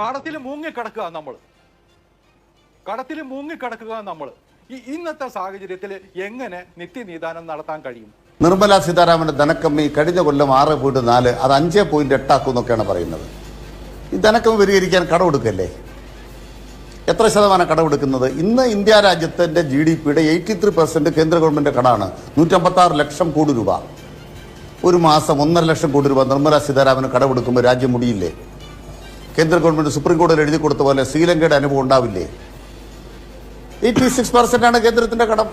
കടത്തിൽ മുങ്ങിക്കിടക്കുക നമ്മൾ. കടത്തിൽ മുങ്ങിക്കിടക്കുക നമ്മൾ. ഈ ഇന്നത്തെ സാഹചര്യത്തിൽ എങ്ങനെ നിത്യനിദാനം നടത്താൻ കഴിയും? നിർമ്മല സീതാരാമന്റെ ധനക്കമ്മി കഴിഞ്ഞ കൊല്ലം ആറ് പോയിന്റ് നാല് അത് അഞ്ച് പോയിന്റ് എട്ടാക്കും എന്നൊക്കെയാണ് പറയുന്നത്. ഈ ധനക്കമ്മി പരിഹരിക്കാൻ കടമെടുക്കല്ലേ എത്ര ശതമാനം കടമെടുക്കുന്നത് ഇന്ന് ഇന്ത്യ രാജ്യത്തിന്റെ ജി ഡി പിയുടെ എയ്റ്റി ത്രീ പെർസെന്റ് കേന്ദ്ര ഗവൺമെന്റ് കടമാണ്. നൂറ്റമ്പത്തി ആറ് ലക്ഷം കോടി രൂപ. ഒരു മാസം ഒന്നര ലക്ഷം കോടി രൂപ നിർമ്മല സീതാരാമന് കടമെടുക്കുമ്പോൾ രാജ്യം മുടിയില്ലേ? കേന്ദ്ര ഗവൺമെന്റ് സുപ്രീം കോടതിയിൽ എഴുതി കൊടുത്ത പോലെ ശ്രീലങ്കയുടെ അനുഭവം ഉണ്ടാവില്ലേ? എയ്റ്റി സിക്സ് പെർസെന്റ് ആണ് കേന്ദ്രത്തിന്റെ കടം.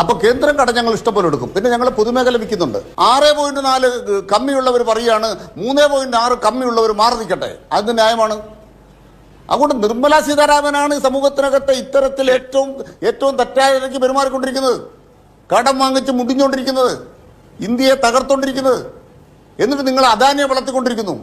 അപ്പൊ കേന്ദ്രം കട ഞങ്ങൾ ഇഷ്ടംപോലെ എടുക്കും. പിന്നെ ഞങ്ങൾ പൊതുമേഖല വിൽക്കുന്നുണ്ട്. ആറ് പോയിന്റ് നാല് കമ്മിയുള്ളവർ പറയാണ് മൂന്ന് പോയിന്റ് ആറ് കമ്മിയുള്ളവർ മാറി നിൽക്കട്ടെ അത് ന്യായമാണ്. അതുകൊണ്ട് നിർമ്മല സീതാരാമനാണ് സമൂഹത്തിനകത്ത് ഇത്തരത്തിൽ ഏറ്റവും ഏറ്റവും തെറ്റായ നിലയ്ക്ക് പെരുമാറിക്കൊണ്ടിരിക്കുന്നത്. കടം വാങ്ങിച്ച് മുടിഞ്ഞുകൊണ്ടിരിക്കുന്നത്. ഇന്ത്യയെ തകർത്തുകൊണ്ടിരിക്കുന്നത്. എന്നിട്ട് നിങ്ങൾ അദാനിയെ വളർത്തിക്കൊണ്ടിരിക്കുന്നു.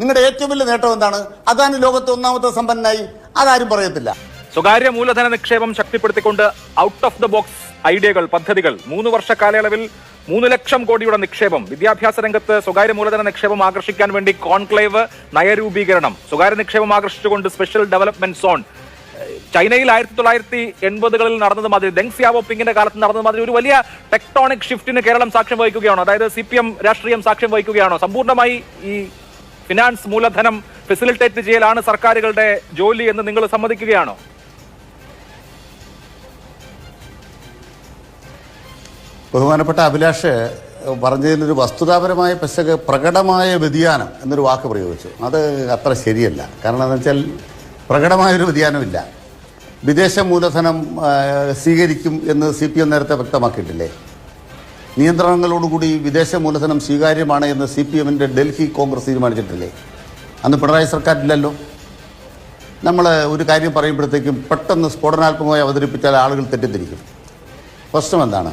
നിങ്ങളുടെ ഏറ്റവും വലിയ നേട്ടം എന്താണ്? അദാനി ലോകത്തെ ഒന്നാമത്തെ സമ്പന്നനായി അതാരും പറയത്തില്ല. സ്വകാര്യ മൂലധന നിക്ഷേപം ശക്തിപ്പെടുത്തിക്കൊണ്ട് ഔട്ട് ഓഫ് ദ ബോക്സ് ഐഡിയകൾ പദ്ധതികൾ. മൂന്ന് വർഷ കാലയളവിൽ മൂന്ന് ലക്ഷം കോടിയുടെ നിക്ഷേപം. വിദ്യാഭ്യാസ രംഗത്ത് സ്വകാര്യ മൂലധന നിക്ഷേപം ആകർഷിക്കാൻ വേണ്ടി കോൺക്ലേവ് നയരൂപീകരണം. സ്വകാര്യ നിക്ഷേപം ആകർഷിച്ചുകൊണ്ട് സ്പെഷ്യൽ ഡെവലപ്മെന്റ് സോൺ ചൈനയിൽ ആയിരത്തി തൊള്ളായിരത്തി എൺപതുകളിൽ നടന്നത് മാതിരി ദെങ് സിയാവോപ്പിങ്ങിന്റെ കാലത്ത് നടന്നത് മാതിരി ഒരു വലിയ ടെക്ടോണിക് ഷിഫ്റ്റിന് കേരളം സാക്ഷ്യം വഹിക്കുകയാണോ. അതായത് സി രാഷ്ട്രീയം സാക്ഷ്യം വഹിക്കുകയാണോ. സമ്പൂർണമായി ഈ ഫിനാൻസ് മൂലധനം ഫെസിലിറ്റേറ്റ് ചെയ്യലാണ് സർക്കാരുകളുടെ ജോലി എന്ന് നിങ്ങൾ സമ്മതിക്കുകയാണോ? ബഹുമാനപ്പെട്ട അഭിലാഷ് പറഞ്ഞതിലൊരു വസ്തുതാപരമായ പെശക് പ്രകടമായ വ്യതിയാനം എന്നൊരു വാക്ക് പ്രയോഗിച്ചു. അത് അത്ര ശരിയല്ല. കാരണം എന്താ വെച്ചാൽ പ്രകടമായൊരു വ്യതിയാനമില്ല. വിദേശ മൂലധനം സ്വീകരിക്കും എന്ന് സി പി എം നേരത്തെ വ്യക്തമാക്കിയിട്ടില്ലേ? നിയന്ത്രണങ്ങളോടുകൂടി വിദേശ മൂലധനം സ്വീകാര്യമാണ് എന്ന് സി പി എമ്മിന്റെ ഡൽഹി കോൺഗ്രസ് തീരുമാനിച്ചിട്ടില്ലേ? അന്ന് പിണറായി സർക്കാരില്ലല്ലോ നമ്മൾ ഒരു കാര്യം പറയുമ്പോഴത്തേക്കും പെട്ടെന്ന് സ്ഫോടനാത്മകമായി അവതരിപ്പിച്ചാൽ ആളുകൾ തെറ്റിദ്ധരിക്കും. പ്രശ്നം എന്താണ്?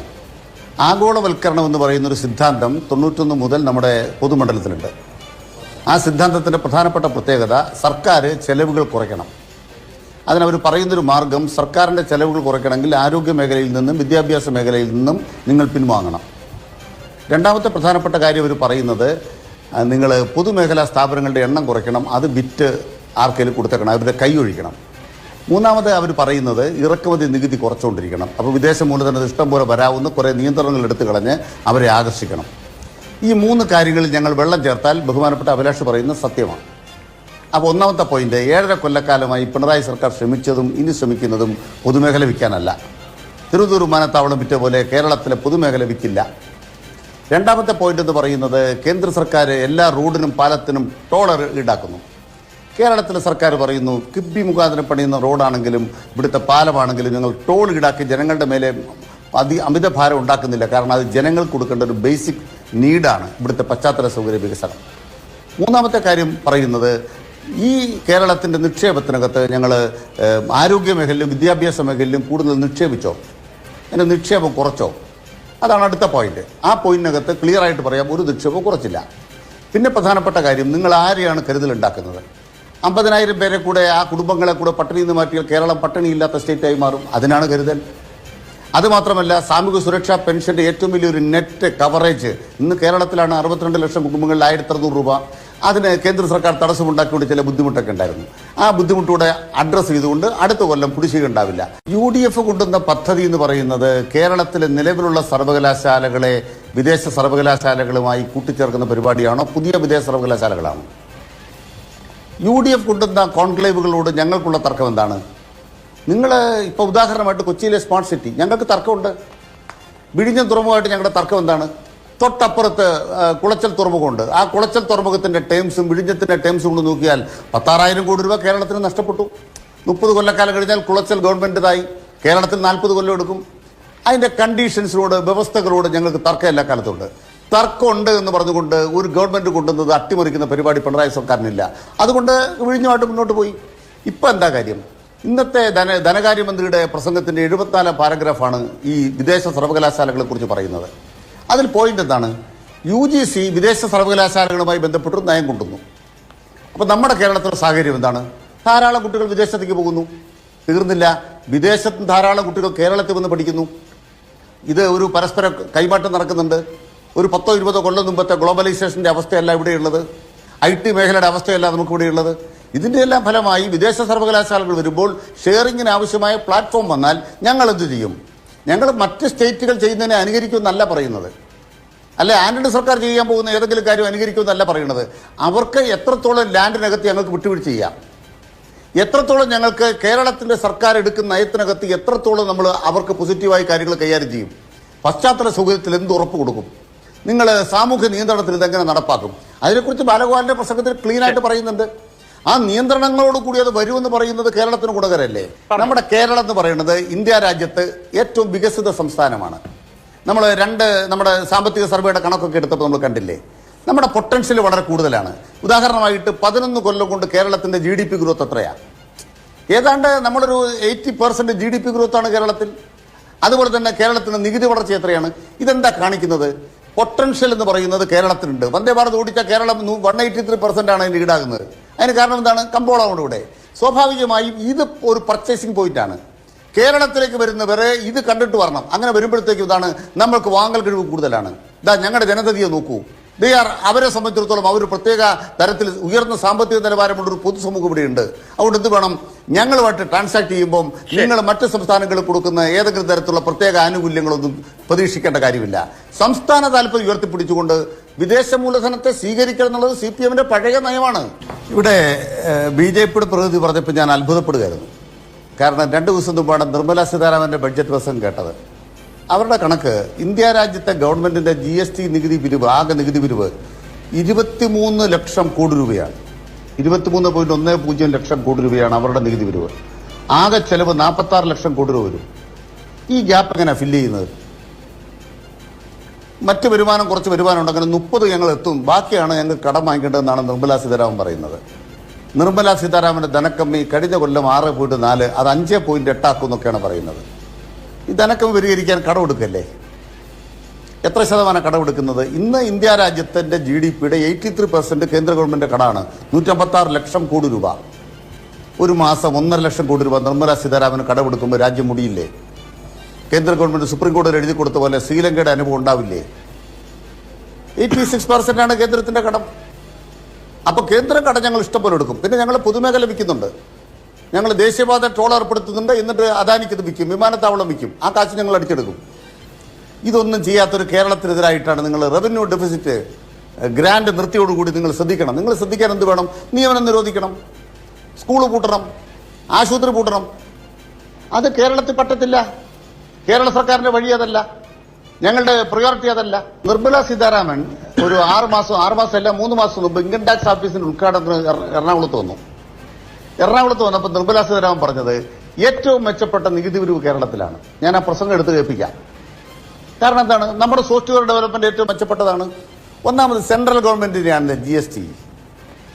ആഗോളവൽക്കരണം എന്ന് പറയുന്ന ഒരു സിദ്ധാന്തം തൊണ്ണൂറ്റൊന്ന് മുതൽ നമ്മുടെ പൊതുമണ്ഡലത്തിലുണ്ട്. ആ സിദ്ധാന്തത്തിന്റെ പ്രധാനപ്പെട്ട പ്രത്യേകത സർക്കാർ ചെലവുകൾ കുറയ്ക്കണം. അതിനവർ പറയുന്നൊരു മാർഗം സർക്കാരിന്റെ ചെലവുകൾ കുറയ്ക്കണമെങ്കിൽ ആരോഗ്യ മേഖലയിൽ നിന്നും വിദ്യാഭ്യാസ മേഖലയിൽ നിന്നും നിങ്ങൾ പിൻവാങ്ങണം. രണ്ടാമത്തെ പ്രധാനപ്പെട്ട കാര്യം അവർ പറയുന്നത് നിങ്ങൾ പൊതുമേഖലാ സ്ഥാപനങ്ങളുടെ എണ്ണം കുറയ്ക്കണം അത് വിറ്റ് ആർക്കെങ്കിലും കൊടുത്തേക്കണം അവരുടെ കൈ ഒഴിക്കണം. മൂന്നാമത് അവർ പറയുന്നത് ഇറക്കുമതി നികുതി കുറച്ചുകൊണ്ടിരിക്കണം. അപ്പോൾ വിദേശ മൂലധനത്തിൽ ഇഷ്ടം പോലെ വരാവുന്ന കുറേ നിയന്ത്രണങ്ങൾ എടുത്തു കളഞ്ഞ് അവരെ ആകർഷിക്കണം. ഈ മൂന്ന് കാര്യങ്ങളിൽ ഞങ്ങൾ വെള്ളം ചേർത്താൽ ബഹുമാനപ്പെട്ട അഭിലാഷ് പറയുന്നത് സത്യമാണ്. അപ്പോൾ ഒന്നാമത്തെ പോയിന്റ് ഏഴര കൊല്ലക്കാലമായി പിണറായി സർക്കാർ ശ്രമിച്ചതും ഇനി ശ്രമിക്കുന്നതും പൊതുമേഖല വിൽക്കാനല്ല. തിരുവനന്തപുരം വിമാനത്താവളം വിറ്റ പോലെ കേരളത്തിലെ പൊതുമേഖല വിൽക്കില്ല രണ്ടാമത്തെ പോയിന്റ് എന്ന് പറയുന്നത് കേന്ദ്ര സർക്കാർ എല്ലാ റോഡിനും പാലത്തിനും ടോളർ ഈടാക്കുന്നു. കേരളത്തിലെ സർക്കാർ പറയുന്നു കിബി മുഖാന്തരം പണിയുന്ന റോഡാണെങ്കിലും ഇവിടുത്തെ പാലമാണെങ്കിലും ഞങ്ങൾ ടോൾ ഈടാക്കി ജനങ്ങളുടെ മേലെ അതി അമിത ഭാരം ഉണ്ടാക്കുന്നില്ല. കാരണം അത് ജനങ്ങൾക്ക് കൊടുക്കേണ്ട ഒരു ബേസിക് നീഡാണ് ഇവിടുത്തെ പശ്ചാത്തല സൗകര്യ വികസനം. മൂന്നാമത്തെ കാര്യം പറയുന്നത് ഈ കേരളത്തിന്റെ നിക്ഷേപത്തിനകത്ത് ഞങ്ങൾ ആരോഗ്യ മേഖലയിലും വിദ്യാഭ്യാസ മേഖലയിലും കൂടുതൽ നിക്ഷേപിച്ചോ? അതിന്റെ നിക്ഷേപം കുറച്ചോ? അതാണ് അടുത്ത പോയിന്റ് ആ പോയിന്റിനകത്ത് ക്ലിയർ ആയിട്ട് പറയാം ഒരു നിക്ഷേപം കുറച്ചില്ല. പിന്നെ പ്രധാനപ്പെട്ട കാര്യം നിങ്ങൾ ആരെയാണ് കരുതലുണ്ടാക്കുന്നത് അമ്പതിനായിരം പേരെ കൂടെ ആ കുടുംബങ്ങളെ കൂടെ പട്ടിണിയിൽ നിന്ന് മാറ്റിയാൽ കേരളം പട്ടിണിയില്ലാത്ത സ്റ്റേറ്റായി മാറും. അതിനാണ് കരുതൽ. അതുമാത്രമല്ല സാമൂഹ്യ സുരക്ഷാ പെൻഷന്റെ ഏറ്റവും വലിയൊരു നെറ്റ് കവറേജ് ഇന്ന് കേരളത്തിലാണ് അറുപത്തിരണ്ട് ലക്ഷം കുടുംബങ്ങളിൽ ആയിരത്തി അറുന്നൂറ് രൂപ. അതിന് കേന്ദ്ര സർക്കാർ തടസ്സമുണ്ടാക്കിക്കൊണ്ട് ചില ബുദ്ധിമുട്ടൊക്കെ ഉണ്ടായിരുന്നു. ആ ബുദ്ധിമുട്ടൂടെ അഡ്രസ്സ് ചെയ്തുകൊണ്ട് അടുത്ത കൊല്ലം കുടിശ്ശിക ഉണ്ടാവില്ല. യു ഡി എഫ് കൊണ്ടുവന്ന പദ്ധതി എന്ന് പറയുന്നത് കേരളത്തിലെ നിലവിലുള്ള സർവകലാശാലകളെ വിദേശ സർവകലാശാലകളുമായി കൂട്ടിച്ചേർക്കുന്ന പരിപാടിയാണോ? പുതിയ വിദേശ സർവകലാശാലകളാണോ? യു ഡി എഫ് കൊണ്ടുവന്ന കോൺക്ലേവുകളോട് ഞങ്ങൾക്കുള്ള തർക്കം എന്താണ്? നിങ്ങൾ ഇപ്പോൾ ഉദാഹരണമായിട്ട് കൊച്ചിയിലെ സ്മാർട്ട് സിറ്റി ഞങ്ങൾക്ക് തർക്കമുണ്ട്. വിഴിഞ്ഞം തുറമുഖമായിട്ട് ഞങ്ങളുടെ തർക്കം എന്താണ്? തൊട്ടപ്പുറത്ത് കുളച്ചൽ തുറമുഖമുണ്ട്. ആ കുളച്ചൽ തുറമുഖത്തിന്റെ ടേംസും വിഴിഞ്ഞത്തിന്റെ ടേംസും കൊണ്ട് നോക്കിയാൽ പത്താറായിരം കോടി രൂപ കേരളത്തിന് നഷ്ടപ്പെട്ടു. മുപ്പത് കൊല്ലക്കാലം കഴിഞ്ഞാൽ കുളച്ചൽ ഗവൺമെന്റിതായി. കേരളത്തിൽ നാൽപ്പത് കൊല്ലം എടുക്കും. അതിന്റെ കണ്ടീഷൻസിനോട് വ്യവസ്ഥകളോട് ഞങ്ങൾക്ക് തർക്കം എല്ലാ കാലത്തുണ്ട് തർക്കമുണ്ട് എന്ന് പറഞ്ഞുകൊണ്ട് ഒരു ഗവൺമെന്റ് കൊണ്ടുവന്നത് അട്ടിമറിക്കുന്ന പരിപാടി പിണറായി സർക്കാരിനില്ല. അതുകൊണ്ട് വിഴിഞ്ഞുമായിട്ട് മുന്നോട്ട് പോയി. ഇപ്പം എന്താ കാര്യം? ഇന്നത്തെ ധന ധനകാര്യമന്ത്രിയുടെ പ്രസംഗത്തിന്റെ എഴുപത്തിനാലാം പാരഗ്രാഫാണ് ഈ വിദേശ സർവകലാശാലകളെ കുറിച്ച് പറയുന്നത്. അതിൽ പോയിന്റ് എന്താണ്? യു ജി സി വിദേശ സർവകലാശാലകളുമായി ബന്ധപ്പെട്ടൊരു നയം കൊണ്ടുവന്നു. അപ്പോൾ നമ്മുടെ കേരളത്തിലെ സാഹചര്യം എന്താണ്? ധാരാളം കുട്ടികൾ വിദേശത്തേക്ക് പോകുന്നു. തീർന്നില്ല. വിദേശത്ത് ധാരാളം കുട്ടികൾ കേരളത്തിൽ വന്ന് പഠിക്കുന്നു. ഇത് ഒരു പരസ്പര കൈമാറ്റം നടക്കുന്നുണ്ട്. ഒരു പത്തോ ഇരുപതോ കൊല്ലം മുമ്പത്തെ ഗ്ലോബലൈസേഷന്റെ അവസ്ഥയല്ല ഇവിടെയുള്ളത്. ഐ ടി മേഖലയുടെ അവസ്ഥയല്ല നമുക്കിവിടെയുള്ളത് ഇതിന്റെ എല്ലാം ഫലമായി വിദേശ സർവകലാശാലകൾ വരുമ്പോൾ ഷെയറിങ്ങിന് ആവശ്യമായ പ്ലാറ്റ്ഫോം വന്നാൽ ഞങ്ങൾ എന്ത് ചെയ്യും? ഞങ്ങൾ മറ്റ് സ്റ്റേറ്റുകൾ ചെയ്യുന്നതിനെ അനുകരിക്കുമെന്നല്ല പറയുന്നത്. അല്ലെ ആന്റണി സർക്കാർ ചെയ്യാൻ പോകുന്ന ഏതെങ്കിലും കാര്യം അനുകരിക്കുമെന്നല്ല പറയുന്നത്. അവർക്ക് എത്രത്തോളം ലാൻഡിനകത്ത് ഞങ്ങൾക്ക് വിട്ടുവീഴ്ച ചെയ്യാം? എത്രത്തോളം ഞങ്ങൾക്ക് കേരളത്തിന്റെ സർക്കാർ എടുക്കുന്ന നയത്തിനകത്ത് എത്രത്തോളം നമ്മൾ അവർക്ക് പോസിറ്റീവായി കാര്യങ്ങൾ കൈകാര്യം ചെയ്യും? പശ്ചാത്തല സൗകര്യത്തിൽ എന്ത് ഉറപ്പ് കൊടുക്കും? നിങ്ങൾ സാമൂഹ്യ നിയന്ത്രണത്തിൽ ഇതെങ്ങനെ നടപ്പാക്കും? അതിനെക്കുറിച്ച് ബാലഗോപാലിന്റെ പ്രസംഗത്തിൽ ക്ലീനായിട്ട് പറയുന്നുണ്ട്. ആ നിയന്ത്രണങ്ങളോട് കൂടി അത് വരുമെന്ന് പറയുന്നത് കേരളത്തിന് ഗുണകരല്ലേ? നമ്മുടെ കേരളം എന്ന് പറയുന്നത് ഇന്ത്യ രാജ്യത്ത് ഏറ്റവും വികസിത സംസ്ഥാനമാണ്. നമ്മൾ രണ്ട് നമ്മുടെ സാമ്പത്തിക സർവേയുടെ കണക്കൊക്കെ എടുത്തപ്പോൾ നമ്മൾ കണ്ടില്ലേ? നമ്മുടെ പൊട്ടൻഷ്യൽ വളരെ കൂടുതലാണ്. ഉദാഹരണമായിട്ട് പതിനൊന്ന് കൊല്ലം കൊണ്ട് കേരളത്തിന്റെ ജി ഡി പി ഗ്രോത്ത് എത്രയാണ് ഏതാണ്ട് നമ്മളൊരു eighty percent G D P ഗ്രോത്താണ് കേരളത്തിൽ. അതുപോലെ തന്നെ കേരളത്തിന്റെ നികുതി വളർച്ച എത്രയാണ്? ഇതെന്താ കാണിക്കുന്നത്? പൊട്ടൻഷ്യൽ എന്ന് പറയുന്നത് കേരളത്തിനുണ്ട് വന്ദേ ഭാരത് ഓടിച്ച Keralam one eighty three percent ആണ് അതിന് ഈടാകുന്നത്. അതിന് കാരണം എന്താണ്? കമ്പോളമാണ് ഇവിടെ. സ്വാഭാവികമായും ഇത് ഒരു പർച്ചേസിംഗ് പോയിന്റാണ് കേരളത്തിലേക്ക് വരുന്നവരെ ഇത് കണ്ടിട്ട് വരണം. അങ്ങനെ വരുമ്പോഴത്തേക്കും ഇതാണ് നമ്മൾക്ക് വാങ്ങൽ കഴിവ് കൂടുതലാണ്. ഇതാ ഞങ്ങളുടെ ജനതയെ നോക്കൂ. ദേ ആർ അവരെ സംബന്ധിച്ചിടത്തോളം അവർ പ്രത്യേക തരത്തിൽ ഉയർന്ന സാമ്പത്തിക നിലവാരമുള്ള ഒരു പൊതുസമൂഹം ഇവിടെയുണ്ട്. അതുകൊണ്ട് എന്ത് വേണം? ഞങ്ങളുമായിട്ട് ട്രാൻസാക്ട് ചെയ്യുമ്പോൾ നിങ്ങൾ മറ്റ് സംസ്ഥാനങ്ങളിൽ കൊടുക്കുന്ന ഏതെങ്കിലും തരത്തിലുള്ള പ്രത്യേക ആനുകൂല്യങ്ങളൊന്നും പ്രതീക്ഷിക്കേണ്ട കാര്യമില്ല. സംസ്ഥാന താല്പര്യം ഉയർത്തിപ്പിടിച്ചുകൊണ്ട് വിദേശ മൂലധനത്തെ സ്വീകരിക്കണം എന്നുള്ളത് സി പി എമ്മിന്റെ പഴയ നയമാണ്. ഇവിടെ ബി ജെ പിയുടെ പ്രതിനിധി പറഞ്ഞപ്പോൾ ഞാൻ അത്ഭുതപ്പെടുകയായിരുന്നു. കാരണം രണ്ട് ദിവസം മുമ്പാണ് നിർമ്മല സീതാരാമന്റെ ബഡ്ജറ്റ് പ്രസംഗം കേട്ടത്. അവരുടെ കണക്ക് ഇന്ത്യ രാജ്യത്തെ ഗവൺമെന്റിന്റെ ജി എസ് ടി നികുതി പിരിവ് ആകെ നികുതി പിരിവ് ഇരുപത്തിമൂന്ന് ലക്ഷം കോടി രൂപയാണ്. ഇരുപത്തിമൂന്ന് പോയിന്റ് ഒന്ന് പൂജ്യം ലക്ഷം കോടി രൂപയാണ് അവരുടെ നികുതി പിരിവ്. ആകെ ചെലവ് നാൽപ്പത്തി ലക്ഷം കോടി രൂപ വരും. ഈ ഗ്യാപ്പ് എങ്ങനെ ഫില്ല് ചെയ്യുന്നത്? മറ്റ് വരുമാനം കുറച്ച് വരുമാനം അങ്ങനെ മുപ്പത് ഞങ്ങൾ എത്തും. ബാക്കിയാണ് ഞങ്ങൾ കടം വാങ്ങിക്കേണ്ടതെന്നാണ് നിർമ്മല സീതാരാമൻ പറയുന്നത്. നിർമ്മല സീതാരാമന്റെ ധനക്കമ്മി കഴിഞ്ഞ കൊല്ലം ആറ് പോയിന്റ് നാല് അത് അഞ്ച് പോയിന്റ് എട്ടാക്കും എന്നൊക്കെയാണ് പറയുന്നത്. ഈ ധനക്കമ്മി പരിഹരിക്കാൻ കടമെടുക്കല്ലേ എത്ര ശതമാനം കടമെടുക്കുന്നത് ഇന്ന് ഇന്ത്യ രാജ്യത്തിന്റെ ജി ഡി പിയുടെ എയ്റ്റി ത്രീ പെർസെന്റ് കേന്ദ്ര ഗവൺമെന്റ് കടമാണ്. നൂറ്റമ്പത്താറ് ലക്ഷം കോടി രൂപ. ഒരു മാസം ഒന്നര ലക്ഷം കോടി രൂപ നിർമ്മല സീതാരാമന് കടമെടുക്കുമ്പോൾ രാജ്യം മുടിയില്ലേ? കേന്ദ്ര ഗവൺമെന്റ് സുപ്രീം കോടതിയിൽ എഴുതി കൊടുത്ത പോലെ ശ്രീലങ്കയുടെ അനുഭവം ഉണ്ടാവില്ലേ? എയ്റ്റി സിക്സ് പെർസെന്റ് ആണ് കേന്ദ്രത്തിന്റെ കടം. അപ്പൊ കേന്ദ്ര കടം ഞങ്ങൾ ഇഷ്ടംപോലെ എടുക്കും. പിന്നെ ഞങ്ങൾ പൊതുമേഖല വിൽക്കുന്നുണ്ട്. ഞങ്ങൾ ദേശീയപാത ട്രോൾ ഏർപ്പെടുത്തുന്നുണ്ട് എന്നിട്ട് അദാനിക്കത് വിൽക്കും വിമാനത്താവളം വിൽക്കും. ആ കാശ് ഞങ്ങൾ അടിച്ചെടുക്കും. ഇതൊന്നും ചെയ്യാത്തൊരു കേരളത്തിനെതിരായിട്ടാണ് നിങ്ങൾ റവന്യൂ ഡെഫിസിറ്റ് ഗ്രാൻഡ് നിർത്തിയോടുകൂടി നിങ്ങൾ ശ്രദ്ധിക്കണം. നിങ്ങൾ ശ്രദ്ധിക്കാൻ എന്ത് വേണം? നിയമനം നിരോധിക്കണം. സ്കൂൾ പൂട്ടണം. ആശുപത്രി പൂട്ടണം. അത് കേരളത്തിൽ പറ്റത്തില്ല. കേരള സർക്കാരിന്റെ വഴി അതല്ല. ഞങ്ങളുടെ പ്രയോറിറ്റി അതല്ല. നിർമ്മല സീതാരാമൻ ഒരു ആറ് മാസം ആറ് മാസം അല്ല മൂന്ന് മാസം മുമ്പ് ഇൻകം ടാക്സ് ഓഫീസിന്റെ ഉദ്ഘാടനത്തിന് എറ- എറണാകുളത്ത് വന്നു. എറണാകുളത്ത് വന്നപ്പോൾ നിർമ്മല സീതാരാമൻ പറഞ്ഞത് ഏറ്റവും മെച്ചപ്പെട്ട നികുതി പിരിവ് കേരളത്തിലാണ്. ഞാൻ ആ പ്രസംഗം എടുത്ത് കേൾപ്പിക്കാം. കാരണം എന്താണ്? നമ്മുടെ സോഫ്റ്റ്വെയർ ഡെവലപ്മെന്റ് ഏറ്റവും മെച്ചപ്പെട്ടതാണ്. ഒന്നാമത് സെൻട്രൽ ഗവൺമെന്റിനെയാണ് ജി എസ് ടി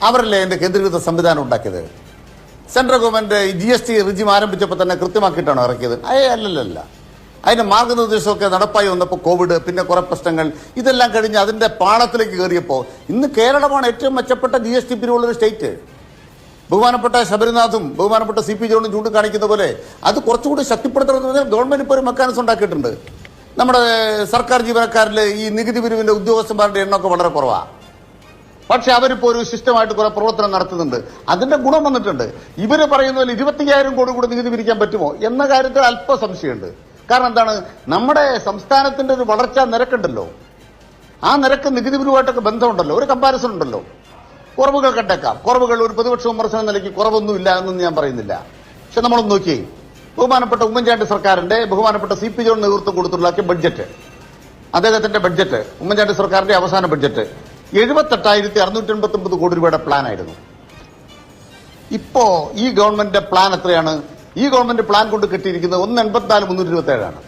അവരല്ലേ എന്റെ കേന്ദ്രീകൃത സംവിധാനം ഉണ്ടാക്കിയത്? Central government G S T regime ആരംഭിച്ചപ്പോൾ തന്നെ കൃത്യമാക്കിയിട്ടാണ് ഇറക്കിയത്? അയ്യേ അല്ലല്ലല്ല. അതിന്റെ മാർഗനിർദ്ദേശമൊക്കെ നടപ്പായി വന്നപ്പോൾ കോവിഡ് പിന്നെ കുറെ പ്രശ്നങ്ങൾ. ഇതെല്ലാം കഴിഞ്ഞ് അതിന്റെ പാളത്തിലേക്ക് കയറിയപ്പോൾ ഇന്ന് കേരളമാണ് ഏറ്റവും മെച്ചപ്പെട്ട ജി എസ് ടി പിരിവുള്ളൊരു സ്റ്റേറ്റ്. ബഹുമാനപ്പെട്ട ശബരിനാഥും ബഹുമാനപ്പെട്ട സി പി ജോണും ചൂണ്ടിക്കാണിക്കുന്ന പോലെ അത് കുറച്ചുകൂടി ശക്തിപ്പെടുത്തണമെന്ന് പറഞ്ഞാൽ ഗവൺമെന്റ് ഇപ്പോൾ ഒരു മെക്കാനിസം ഉണ്ടാക്കിയിട്ടുണ്ട്. നമ്മുടെ സർക്കാർ ജീവനക്കാരിൽ ഈ നികുതി പിരിവിന്റെ ഉദ്യോഗസ്ഥന്മാരുടെ എണ്ണമൊക്കെ വളരെ കുറവാണ് പക്ഷെ അവരിപ്പോ ഒരു സിസ്റ്റമായിട്ട് കുറെ പ്രവർത്തനം നടത്തുന്നുണ്ട്. അതിന്റെ ഗുണം വന്നിട്ടുണ്ട്. ഇവർ പറയുന്ന പോലെ ഇരുപത്തിയ്യായിരം കോടി കൂടി നികുതി പിരിക്കാൻ പറ്റുമോ എന്ന കാര്യത്തിൽ അല്പ സംശയമുണ്ട് കാരണം എന്താണ്? നമ്മുടെ സംസ്ഥാനത്തിന്റെ ഒരു വളർച്ചാ നിരക്കുണ്ടല്ലോ. ആ നിരക്ക് നികുതി പിരിവായിട്ടൊക്കെ ബന്ധമുണ്ടല്ലോ. ഒരു കമ്പാരിസൺ ഉണ്ടല്ലോ. കുറവുകൾ കണ്ടേക്കാം. കുറവുകൾ ഒരു പ്രതിപക്ഷ വിമർശന നിലയ്ക്ക് കുറവൊന്നും ഇല്ല എന്നൊന്നും ഞാൻ പറയുന്നില്ല. പക്ഷെ നമ്മളൊന്ന് നോക്കി ബഹുമാനപ്പെട്ട ഉമ്മൻചാണ്ടി സർക്കാരിന്റെ ബഹുമാനപ്പെട്ട സി പി ജോൺ നേതൃത്വം കൊടുത്തുണ്ടാക്കിയ ബഡ്ജറ്റ്. അദ്ദേഹത്തിന്റെ ബഡ്ജറ്റ് ഉമ്മൻചാണ്ടി സർക്കാരിന്റെ അവസാന ബഡ്ജറ്റ് എഴുപത്തെട്ടായിരത്തി അറുന്നൂറ്റി എൺപത്തി ഒമ്പത് കോടി രൂപയുടെ പ്ലാൻ ആയിരുന്നു. ഇപ്പോ ഈ ഗവൺമെന്റിന്റെ പ്ലാൻ എത്രയാണ്? ഈ ഗവൺമെന്റ് പ്ലാൻ കൊണ്ട് കിട്ടിയിരിക്കുന്നത് ഒന്ന് എൺപത്തിനാല് മുന്നൂറ്റി ഇരുപത്തി ഏഴാണ്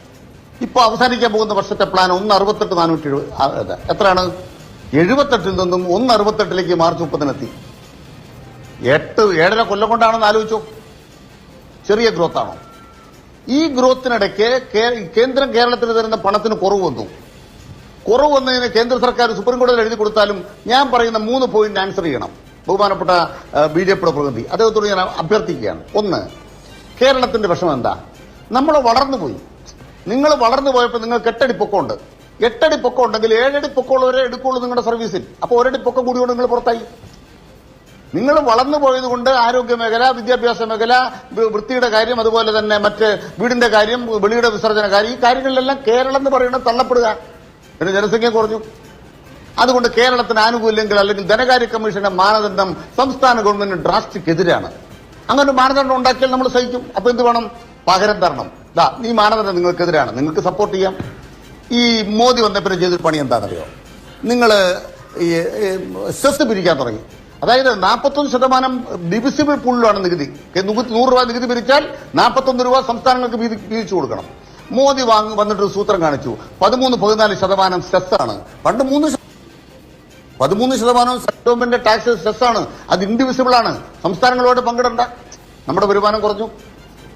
ഇപ്പൊ അവസാനിക്കാൻ പോകുന്ന വർഷത്തെ പ്ലാൻ ഒന്ന് അറുപത്തെട്ട് നാനൂറ്റി എഴുപത്. എത്രയാണ്? എഴുപത്തെട്ടിൽ നിന്നും ഒന്ന് അറുപത്തെട്ടിലേക്ക് മാർച്ച് മുപ്പതിനെത്തി. എട്ട് ഏഴര കൊല്ലം കൊണ്ടാണെന്ന് ആലോചിച്ചു. ചെറിയ ഗ്രോത്ത് ആണോ ഈ ഗ്രോത്തിനിടയ്ക്ക് കേന്ദ്രം കേരളത്തിന് തരുന്ന പണത്തിന് കുറവ് വന്നു. കുറവ് വന്നതിന് കേന്ദ്ര സർക്കാർ സുപ്രീം കോടതിയിൽ എഴുതി കൊടുത്താലും ഞാൻ പറയുന്ന മൂന്ന് പോയിന്റ് ആൻസർ ചെയ്യണം. ബഹുമാനപ്പെട്ട ബി ജെ പിയുടെ പ്രതിനിധി. അദ്ദേഹത്തോട് ഞാൻ അഭ്യർത്ഥിക്കുകയാണ്. ഒന്ന് കേരളത്തിന്റെ വിഷമം എന്താ? നമ്മൾ വളർന്നു പോയി നിങ്ങൾ വളർന്നു പോയപ്പോൾ നിങ്ങൾക്ക് എട്ടടി പൊക്കമുണ്ട് എട്ടടി പൊക്കം ഉണ്ടെങ്കിൽ ഏഴടി പൊക്കമുള്ള വരെ എടുക്കുള്ളൂ നിങ്ങളുടെ സർവീസിൽ. അപ്പോൾ ഒരടി പൊക്കം കൂടി നിങ്ങൾ പുറത്തായി. നിങ്ങൾ വളർന്നു പോയത് കൊണ്ട് ആരോഗ്യ മേഖല വിദ്യാഭ്യാസ മേഖല വൃത്തിയുടെ കാര്യം അതുപോലെ തന്നെ മറ്റ് വീടിന്റെ കാര്യം വെളിയുടെ വിസർജന കാര്യം ഈ കാര്യങ്ങളിലെല്ലാം കേരളം എന്ന് പറയുന്നത് തള്ളപ്പെടുക പിന്നെ ജനസംഖ്യ കുറഞ്ഞു. അതുകൊണ്ട് കേരളത്തിന് ആനുകൂല്യങ്ങൾ അല്ലെങ്കിൽ ധനകാര്യ കമ്മീഷന്റെ മാനദണ്ഡം സംസ്ഥാന ഗവൺമെന്റിന് ഡ്രാസ്റ്റിക് എതിരാണ്. അങ്ങനെ ഒരു മാനദണ്ഡം ഉണ്ടാക്കിയാൽ നമ്മൾ സഹിക്കും. അപ്പൊ എന്ത് വേണം? പകരം തരണം. ദാ ഈ മാനദണ്ഡം നിങ്ങൾക്കെതിരാണ്. നിങ്ങൾക്ക് സപ്പോർട്ട് ചെയ്യാം. ഈ മോദി വന്നപ്പോൾ ചെയ്തൊരു പണി എന്താണെന്നറിയോ? നിങ്ങൾ ഈ സെസ് പിരിക്കാൻ തുടങ്ങി. അതായത് നാൽപ്പത്തൊന്ന് ശതമാനം ഡിവിസിബിൾ പൂളിലാണ് നികുതി. നൂറ് രൂപ നികുതി പിരിച്ചാൽ നാൽപ്പത്തൊന്ന് രൂപ സംസ്ഥാനങ്ങൾക്ക് പിരിച്ചു കൊടുക്കണം. മോദി വാങ്ങി വന്നിട്ട് സൂത്രം കാണിച്ചു. പതിമൂന്ന് പതിനാല് ശതമാനം സെസ് ആണ്. പണ്ട് മൂന്ന് പതിമൂന്ന് ശതമാനം ഗവൺമെന്റ് ടാക്സ് സെസ് ആണ്. അത് ഇൻഡിവിസിബിൾ ആണ്. സംസ്ഥാനങ്ങളുമായിട്ട് പങ്കിടണ്ട. നമ്മുടെ വരുമാനം കുറഞ്ഞു.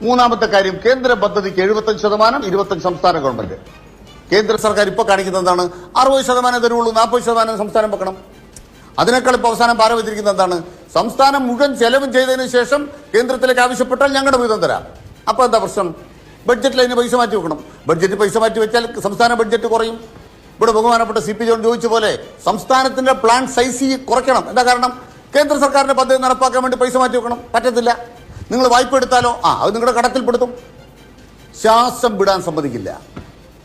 മൂന്നാമത്തെ കാര്യം കേന്ദ്ര പദ്ധതിക്ക് എഴുപത്തഞ്ച് ശതമാനം ഇരുപത്തഞ്ച് സംസ്ഥാന ഗവൺമെന്റ് കേന്ദ്ര സർക്കാർ ഇപ്പോൾ കാണിക്കുന്നത് എന്താണ്? അറുപത് ശതമാനം തരുള്ളൂ നാൽപ്പത് ശതമാനം സംസ്ഥാനം വെക്കണം. അതിനേക്കാൾ ഇപ്പോൾ അവസാനം പാര വെച്ചിരിക്കുന്നത് എന്താണ്? സംസ്ഥാനം മുഴുവൻ ചെലവും ചെയ്തതിനു ശേഷം കേന്ദ്രത്തിലേക്ക് ആവശ്യപ്പെട്ടാൽ ഞങ്ങളുടെ വീതം തരാം. അപ്പൊ എന്താ പ്രശ്നം? ബഡ്ജറ്റിൽ അതിന് പൈസ മാറ്റി വെക്കണം. ബഡ്ജറ്റ് പൈസ മാറ്റി വെച്ചാൽ സംസ്ഥാന ബഡ്ജറ്റ് കുറയും. ഇവിടെ ബഹുമാനപ്പെട്ട സി പി ജോൺ ചോദിച്ച പോലെ സംസ്ഥാനത്തിന്റെ പ്ലാൻ സൈസ് കുറയ്ക്കണം. എന്താ കാരണം? കേന്ദ്ര സർക്കാരിന്റെ പദ്ധതി നടപ്പാക്കാൻ വേണ്ടി പൈസ മാറ്റി വെക്കണം. പറ്റത്തില്ല. നിങ്ങൾ വായ്പ എടുത്താലോ? ആ അത് നിങ്ങളുടെ കടത്തിൽപ്പെടുത്തും. ശ്വാസം വിടാൻ സമ്മതിക്കില്ല.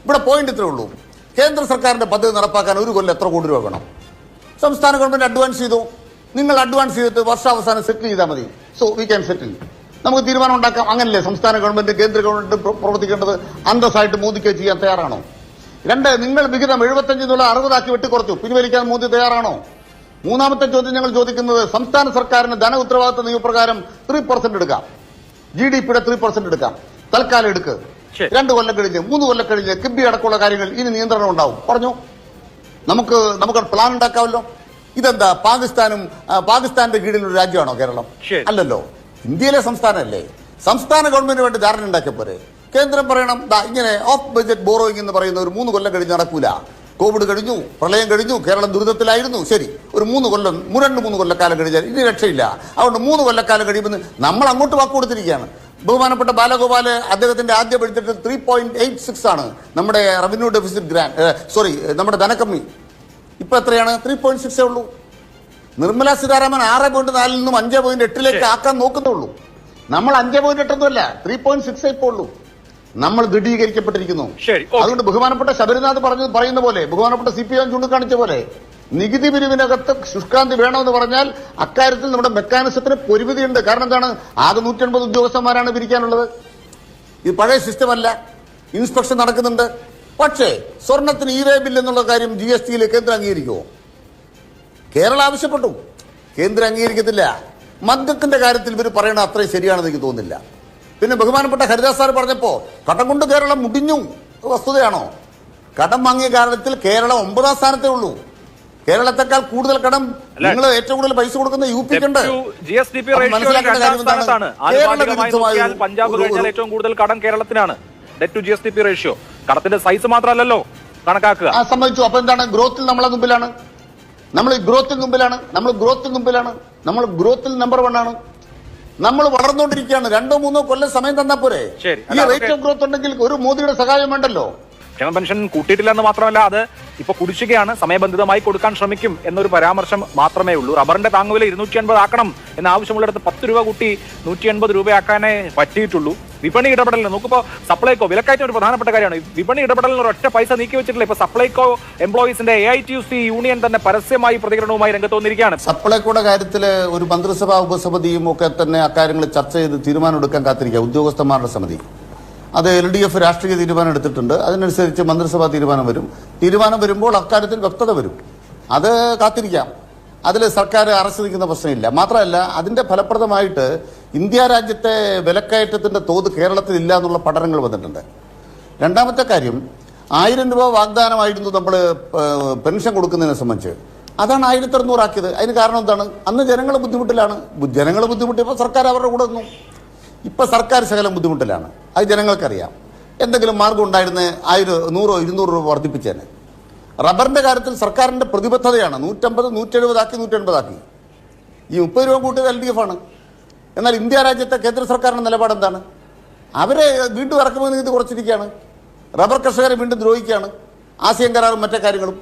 ഇവിടെ പോയിന്റ് ഇത്രേ ഉള്ളൂ. കേന്ദ്ര സർക്കാരിന്റെ പദ്ധതി നടപ്പാക്കാൻ ഒരു കൊല്ലം എത്ര കോടി രൂപ വേണം? സംസ്ഥാന ഗവൺമെന്റ് അഡ്വാൻസ് ചെയ്തു. നിങ്ങൾ അഡ്വാൻസ് ചെയ്തിട്ട് വർഷാവസാനം സെറ്റിൽ ചെയ്താൽ മതി. സോ വി ക്യാൻ സെറ്റിൽ നമുക്ക് തീരുമാനം ഉണ്ടാക്കാം. അങ്ങനല്ലേ സംസ്ഥാന ഗവൺമെന്റ് കേന്ദ്ര ഗവൺമെന്റ് പ്ര- പ്രവർത്തിക്കേണ്ടത്? അന്തസ്സായിട്ട് മോദിക്ക് ചെയ്യാൻ തയ്യാറാണോ? രണ്ട് നിങ്ങൾ വിഹിതം എഴുപത്തഞ്ച് എന്നുള്ള അറുപതാക്കി വെട്ടിക്കുറച്ചു. പിൻവലിക്കാൻ മോദി തയ്യാറാണോ? മൂന്നാമത്തെ ചോദ്യം ഞങ്ങൾ ചോദിക്കുന്നത് സംസ്ഥാന സർക്കാരിന് ധന ഉത്തരവാദിത്വ നിയമപ്രകാരം ത്രീ പെർസെന്റ് എടുക്കാം. ജി ഡി പിയുടെ ത്രീ പെർസെന്റ് എടുക്കാം. തൽക്കാലം എടുക്ക്. രണ്ട് കൊല്ലം കഴിഞ്ഞ് മൂന്ന് കൊല്ലം കഴിഞ്ഞ് കിബി അടക്കമുള്ള കാര്യങ്ങൾ ഇനി നിയന്ത്രണം ഉണ്ടാവും. പറഞ്ഞു. നമുക്ക് നമുക്ക് പ്ലാൻ ഉണ്ടാക്കാമല്ലോ. ഇതെന്താ പാകിസ്ഥാനും പാകിസ്ഥാന്റെ കീഴിലുള്ള രാജ്യമാണോ കേരളം? അല്ലല്ലോ. ഇന്ത്യയിലെ സംസ്ഥാനമല്ലേ? സംസ്ഥാന ഗവൺമെന്റിന് വേണ്ടി ധാരണ ഉണ്ടാക്കിയ പോരെ. കേന്ദ്രം പറയണം ദാ ഇങ്ങനെ ഓഫ് ബജറ്റ് ബോറോയിങ് എന്ന് പറയുന്ന ഒരു മൂന്ന് കൊല്ലം കഴിഞ്ഞ് നടക്കൂല. കോവിഡ് കഴിഞ്ഞു പ്രളയം കഴിഞ്ഞു കേരളം ദുരിതത്തിലായിരുന്നു. ശരി ഒരു മൂന്ന് കൊല്ലം രണ്ട് മൂന്ന് കൊല്ലക്കാലം കഴിഞ്ഞാൽ ഇനി രക്ഷയില്ല. അതുകൊണ്ട് മൂന്ന് കൊല്ലക്കാലം കഴിയുമ്പോൾ നമ്മൾ അങ്ങോട്ട് വാക്ക് കൊടുത്തിരിക്കുകയാണ്. ബഹുമാനപ്പെട്ട ബാലഗോപാൽ അദ്ദേഹത്തിന്റെ ആദ്യ budget three point eight six ആണ്. നമ്മുടെ റവന്യൂ ഡെഫിസിറ്റ് ഗ്രാൻഡ് സോറി നമ്മുടെ ധനക്കമ്മി. ഇപ്പൊ എത്രയാണ്? ത്രീ പോയിന്റ് സിക്സേ ഉള്ളൂ. നിർമ്മല സീതാരാമൻ ആറ് പോയിന്റ് നാലിൽ നിന്നും അഞ്ച് പോയിന്റ് എട്ടിലേക്ക് ആക്കാൻ നോക്കുന്നുള്ളൂ. നമ്മൾ അഞ്ച് പോയിന്റ് എട്ടൊന്നുമല്ല ത്രീ പോയിന്റ് സിക്സ് ഇപ്പോൾ ഉള്ളൂ. നമ്മൾ ദൃഢീകരിക്കപ്പെട്ടിരിക്കുന്നു. അതുകൊണ്ട് ബഹുമാനപ്പെട്ട ശബരിനാഥ് പറഞ്ഞു പറയുന്ന പോലെ ബഹുമാനപ്പെട്ട സി പി എം ചൂണ്ടിക്കാണിച്ച പോലെ നികുതി പിരിവിനകത്ത് ശുഷ്കാന്തി വേണമെന്ന് പറഞ്ഞാൽ അക്കാര്യത്തിൽ നമ്മുടെ മെക്കാനിസത്തിന് പൊരുവിധിയുണ്ട്. കാരണം എന്താണ്? ആകെ നൂറ്റി അൻപത് ഉദ്യോഗസ്ഥന്മാരാണ് പിരിക്കാനുള്ളത്. ഇത് പഴയ സിസ്റ്റമല്ല. ഇൻസ്പെക്ഷൻ നടക്കുന്നുണ്ട്. പക്ഷേ സ്വർണത്തിന് ഇ വേ ബില്ല് എന്നുള്ള കാര്യം ജി എസ് ടിയിൽ കേന്ദ്രം അംഗീകരിക്കുമോ കേരളം ആവശ്യപ്പെട്ടു. കേന്ദ്രം അംഗീകരിക്കത്തില്ല. മദ്യത്തിന്റെ കാര്യത്തിൽ ഇവർ പറയണത് അത്രയും ശരിയാണെന്ന് എനിക്ക് തോന്നുന്നില്ല. പിന്നെ ബഹുമാനപ്പെട്ട ഹരിദാസ് സാർ പറഞ്ഞപ്പോ കടം കൊണ്ട് കേരളം മുടിഞ്ഞു വസ്തുതയാണോ? കടം വാങ്ങിയ കാരണത്തിൽ കേരളം ഒമ്പതാം സ്ഥാനത്തേ ഉള്ളൂ. കേരളത്തെക്കാൾ കൂടുതൽ കടം. നിങ്ങൾ ഏറ്റവും കൂടുതൽ പൈസ കൊടുക്കുന്ന യു പി ഉണ്ട്. പഞ്ചാബ് കഴിഞ്ഞാൽ ഏറ്റവും കൂടുതൽ കടം കേരളത്തിനാണ്. Debt to G S D P ratio. കടത്തിന്റെ size മാത്രമല്ലല്ലോ കണക്കാക്കുക. ആ സംബന്ധിച്ചു. അപ്പൊ എന്താണ്? ഗ്രോത്തിൽ നമ്മളെ മുമ്പിലാണ്. നമ്മൾ ഗ്രോത്തിൽ മുമ്പിലാണ്. നമ്മൾ ഗ്രോത്തിൽ മുമ്പിലാണ്. നമ്മൾ ഗ്രോത്തിൽ നമ്പർ വൺ ആണ്. നമ്മൾ വളർന്നുകൊണ്ടിരിക്കുകയാണ്. രണ്ടോ മൂന്നോ കൊല്ലം സമയം തന്നാ പോരെ? ഈ റേറ്റ് ഓഫ് ഗ്രോത്ത് ഉണ്ടെങ്കിൽ ഒരു മോദിയുടെ സഹായം വേണ്ടല്ലോ? ക്ഷേമ പെൻഷൻ കൂട്ടിയിട്ടില്ല എന്ന് മാത്രമല്ല അത് ഇപ്പൊ കുടിശ്ശികയാണ്. സമയബന്ധിതമായി കൊടുക്കാൻ ശ്രമിക്കും എന്നൊരു പരാമർശം മാത്രമേ ഉള്ളൂ. റബ്ബറിന്റെ താങ്ങുവില ഇരുന്നൂറ്റി അൻപത് ആക്കണം എന്ന ആവശ്യമുള്ളിടത്ത് പത്ത് രൂപ കൂട്ടി നൂറ്റി എൺപത് രൂപയാക്കാനേ പറ്റിയിട്ടുള്ളൂ. വിപണി ഇടപെടലിന് നോക്കുമ്പോൾ സപ്ലൈകോ വിലക്കയറ്റം ഒരു പ്രധാനപ്പെട്ട കാര്യമാണ്. വിപണി ഇടപെടലിന് ഒറ്റ പൈസ നീക്കി വെച്ചിട്ടില്ല. ഇപ്പൊ Supplyco എംപ്ലോയീസിന്റെ A I T U C union പരസ്യമായി പ്രതികരണവുമായി രംഗത്ത് വന്നിരിക്കുകയാണ്. സപ്ലൈക്കോടെ കാര്യത്തിൽ ഒരു മന്ത്രിസഭാ ഉപസമിതിയും ഒക്കെ തന്നെ അക്കാര്യങ്ങൾ ചർച്ച ചെയ്ത് തീരുമാനം എടുക്കാൻ കാത്തിരിക്കുക ഉദ്യോഗസ്ഥന്മാരുടെ സമിതി. അത് എൽ ഡി എഫ് രാഷ്ട്രീയ തീരുമാനം എടുത്തിട്ടുണ്ട്. അതിനനുസരിച്ച് മന്ത്രിസഭാ തീരുമാനം വരും. തീരുമാനം വരുമ്പോൾ അക്കാര്യത്തിൽ വ്യക്തത വരും. അത് കാത്തിരിക്കാം. അതിൽ സർക്കാർ അറസ്റ്റ് നിൽക്കുന്ന പ്രശ്നമില്ല. മാത്രമല്ല അതിന്റെ ഫലപ്രദമായിട്ട് ഇന്ത്യ രാജ്യത്തെ വിലക്കയറ്റത്തിന്റെ തോത് കേരളത്തിൽ ഇല്ല എന്നുള്ള പഠനങ്ങൾ വന്നിട്ടുണ്ട്. രണ്ടാമത്തെ കാര്യം ആയിരം രൂപ വാഗ്ദാനമായിരുന്നു നമ്മൾ പെൻഷൻ കൊടുക്കുന്നതിനെ സംബന്ധിച്ച്. അതാണ് ആയിരത്തി അറുന്നൂറാക്കിയത് അതിന് കാരണം എന്താണ്? അന്ന് ജനങ്ങൾ ബുദ്ധിമുട്ടിലാണ്. ജനങ്ങൾ ബുദ്ധിമുട്ടിയപ്പോൾ സർക്കാർ അവരുടെ കൂടെ നിന്നു. ഇപ്പം സർക്കാർ ശകലം ബുദ്ധിമുട്ടിലാണ്. അത് ജനങ്ങൾക്കറിയാം. എന്തെങ്കിലും മാർഗം ഉണ്ടായിരുന്നേ ആയിരം നൂറോ ഇരുന്നൂറ് രൂപ വർദ്ധിപ്പിച്ചേനെ. റബ്ബറിന്റെ കാര്യത്തിൽ സർക്കാരിന്റെ പ്രതിബദ്ധതയാണ്. നൂറ്റമ്പത് നൂറ്റെഴുപതാക്കി നൂറ്റെൺപതാക്കി. ഈ മുപ്പത് രൂപ കൂട്ടിയത് എൽ ഡി എഫ് ആണ്. എന്നാൽ ഇന്ത്യ രാജ്യത്തെ കേന്ദ്ര സർക്കാരിന്റെ നിലപാട് എന്താണ്? അവരെ വീണ്ടും ഇറക്കുമതി ഇത് കുറച്ചിരിക്കുകയാണ്. റബ്ബർ കർഷകരെ വീണ്ടും ദ്രോഹിക്കുകയാണ്. ആസിയൻ കരാറും മറ്റേ കാര്യങ്ങളും.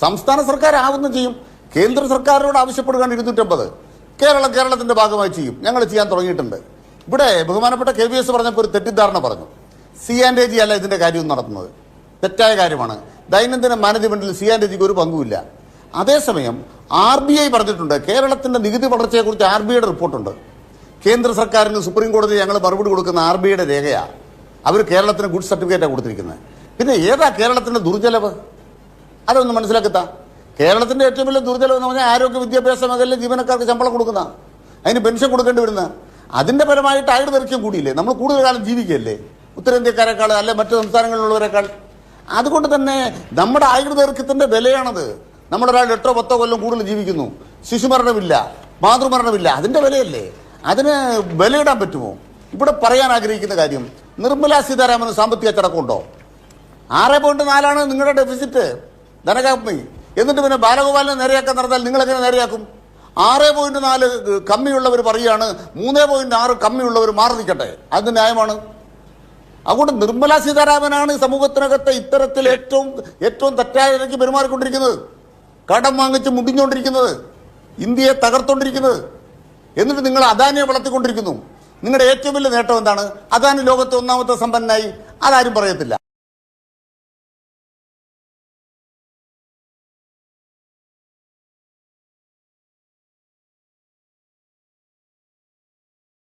സംസ്ഥാന സർക്കാർ ആവുന്ന ചെയ്യും. കേന്ദ്ര സർക്കാരിനോട് ആവശ്യപ്പെടുകയാണ് ഇരുന്നൂറ്റമ്പത്. കേരളം കേരളത്തിന്റെ ഭാഗമായി ചെയ്യും. ഞങ്ങൾ ചെയ്യാൻ തുടങ്ങിയിട്ടുണ്ട്. ഇവിടെ ബഹുമാനപ്പെട്ട കെ വി എസ് പറഞ്ഞപ്പോൾ ഒരു തെറ്റിദ്ധാരണ പറഞ്ഞു. സി ആൻഡ് എ ജി അല്ല ഇതിന്റെ കാര്യം നടത്തുന്നത്. തെറ്റായ കാര്യമാണ്. ദൈനംദിന മാനേജ്മെന്റിൽ സി ആൻഡ് ജിക്ക് ഒരു പങ്കുമില്ല. അതേസമയം ആർ ബി ഐ പറഞ്ഞിട്ടുണ്ട് കേരളത്തിന്റെ നികുതി വളർച്ചയെക്കുറിച്ച് ആർ ബി ഐയുടെ റിപ്പോർട്ടുണ്ട്. കേന്ദ്ര സർക്കാരിന് സുപ്രീം കോടതി ഞങ്ങൾ മറുപടി കൊടുക്കുന്ന ആർ ബി ഐയുടെ രേഖയാണ് അവർ കേരളത്തിന് ഗുഡ് സർട്ടിഫിക്കറ്റാണ് കൊടുത്തിരിക്കുന്നത് പിന്നെ ഏതാ കേരളത്തിന്റെ ദുർജലവ്? അതൊന്ന് മനസ്സിലാക്കത്താ. കേരളത്തിന്റെ ഏറ്റവും വലിയ ദുർജലം എന്ന് പറഞ്ഞാൽ ആരോഗ്യ വിദ്യാഭ്യാസ മേഖലയിൽ ജീവനക്കാർക്ക് ശമ്പളം കൊടുക്കുന്ന അതിന് പെൻഷൻ കൊടുക്കേണ്ടി വരുന്ന. അതിന്റെ പരമായിട്ട് ആയുർദൈർഘ്യം കൂടിയില്ലേ? നമ്മൾ കൂടുതൽ കാലം ജീവിക്കുകയല്ലേ? ഉത്തരേന്ത്യക്കാരെക്കാൾ അല്ലെ മറ്റു സംസ്ഥാനങ്ങളിലുള്ളവരെക്കാൾ അതുകൊണ്ട് തന്നെ നമ്മുടെ ആയുർ ദൈർഘ്യത്തിന്റെ വിലയാണത്. നമ്മളൊരാൾ എട്ടോ പത്തോ കൊല്ലം കൂടുതൽ ജീവിക്കുന്നു. ശിശുമരണമില്ല മാതൃമരണമില്ല. അതിന്റെ വിലയല്ലേ? അതിന് വിലയിടാൻ പറ്റുമോ? ഇവിടെ പറയാൻ ആഗ്രഹിക്കുന്ന കാര്യം നിർമ്മല സീതാരാമന് സാമ്പത്തിക അച്ചടക്കമുണ്ടോ? ആറ് പോയിന്റ് നാലാണ് നിങ്ങളുടെ ഡെഫിസിറ്റ് ധനകമ്മി എന്നിട്ട് പിന്നെ ബാലഗോപാലിനെ നേരെയാക്കാൻ നടന്നാൽ നിങ്ങൾ എങ്ങനെ നേരെയാക്കും? ആറ് പോയിന്റ് നാല് കമ്മിയുള്ളവർ പറയുകയാണ് മൂന്ന് പോയിന്റ് ആറ് കമ്മിയുള്ളവർ മാറി നിൽക്കട്ടെ അത് ന്യായമാണ്. അതുകൊണ്ട് നിർമ്മല സീതാരാമനാണ് സമൂഹത്തിനകത്ത് ഇത്തരത്തിൽ ഏറ്റവും ഏറ്റവും തെറ്റായ നിലയ്ക്ക് പെരുമാറിക്കൊണ്ടിരിക്കുന്നത്. കടം വാങ്ങിച്ച് മുടിഞ്ഞുകൊണ്ടിരിക്കുന്നത്. ഇന്ത്യയെ തകർത്തോണ്ടിരിക്കുന്നത് എന്നിട്ട് നിങ്ങൾ അദാനിയെ വളർത്തിക്കൊണ്ടിരിക്കുന്നു. നിങ്ങളുടെ ഏറ്റവും വലിയ നേട്ടം എന്താണ്? അദാനി ലോകത്തെ ഒന്നാമത്തെ സമ്പന്നനായി. അതാരും പറയത്തില്ല.